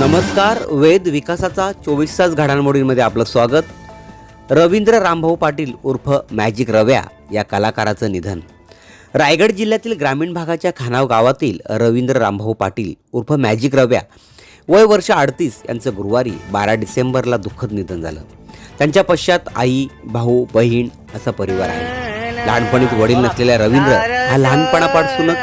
नमस्कार वेद विकासाचा चोवीस तास घडामोडींमध्ये आपलं स्वागत. रवींद्र रामभाऊ पाटील उर्फ मॅजिक रव्या या कलाकाराचं निधन. रायगड जिल्ह्यातील ग्रामीण भागाच्या खानाव गावातील रवींद्र रामभाऊ पाटील उर्फ मॅजिक रव्या वय वर्ष अडतीस यांचं गुरुवारी बारा डिसेंबरला दुःखद निधन झालं. त्यांच्या पश्चात आई भाऊ बहीण असा परिवार आहे. लहानपणीत वडील नसलेल्या रवींद्र हा लहानपणापासूनच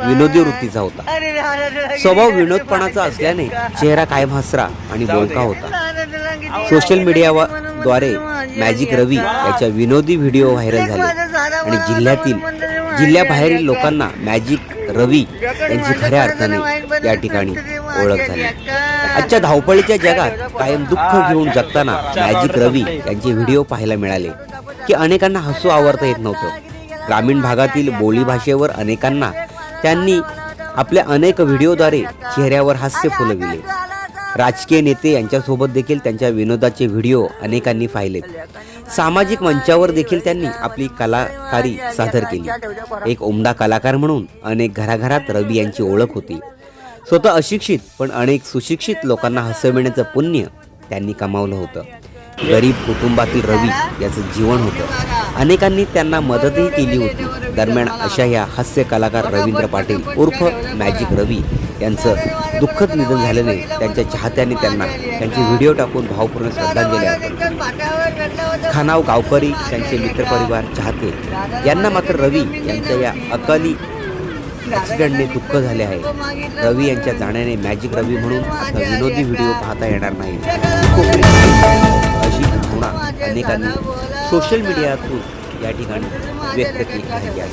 विनोदी वृत्तीचा होता स्वभाव विनोदपणाचा असल्याने चेहरा कायम हसरा आणि बोलका होता सोशल मीडियाद्वारे मॅजिक रवी याच्या विनोदी व्हिडिओ व्हायरल झाले आणि जिल्ह्यातील जिल्ह्याबाहेरील लोकांना मॅजिक रवी यांची खऱ्या अर्थाने या ठिकाणी ओळख झाली आजच्या धावपळीच्या जगात कायम दुःख घेऊन जगताना मॅजिक रवी यांचे व्हिडिओ पाहायला मिळाले की अनेकांना हसू आवरता येत नव्हतं ग्रामीण भागातील बोलीभाषेवर अनेकांना त्यांनी आपल्या अनेक व्हिडिओद्वारे चेहऱ्यावर हास्य फुलविले. राजकीय नेते यांच्यासोबत देखील त्यांच्या विनोदाचे व्हिडिओ अनेकांनी पाहिलेत. सामाजिक मंचावर देखील त्यांनी आपली कलाकारी सादर केली. एक उमदा कलाकार म्हणून अनेक घराघरात रवी यांची ओळख होती. स्वतः अशिक्षित पण अनेक सुशिक्षित लोकांना हसविण्याचं पुण्य त्यांनी कमावलं होतं. गरीब कुटुंबातील रवी याचं जीवन होतं. अनेकांनी त्यांना मदतही केली होती. दरम्यान अशा या हास्य कलाकार रवींद्र पाटील उर्फ मॅजिक रवी यांचं दुःखद निधन झाल्याने त्यांच्या चाहत्यांनी त्यांना त्यांचे व्हिडिओ टाकून भावपूर्ण श्रद्धांजली अर्पण खानाव गावकरी त्यांचे मित्रपरिवार चाहते यांना मात्र रवी यांच्या या अकाली ॲक्सिडेंटने दुःख झाले आहे. रवी यांच्या जाण्याने मॅजिक रवी म्हणून आता विनोदी व्हिडिओ पाहता येणार नाही. भावना अनेकांनी सोशल मीडियातून या ठिकाणी व्यक्त केली आहे.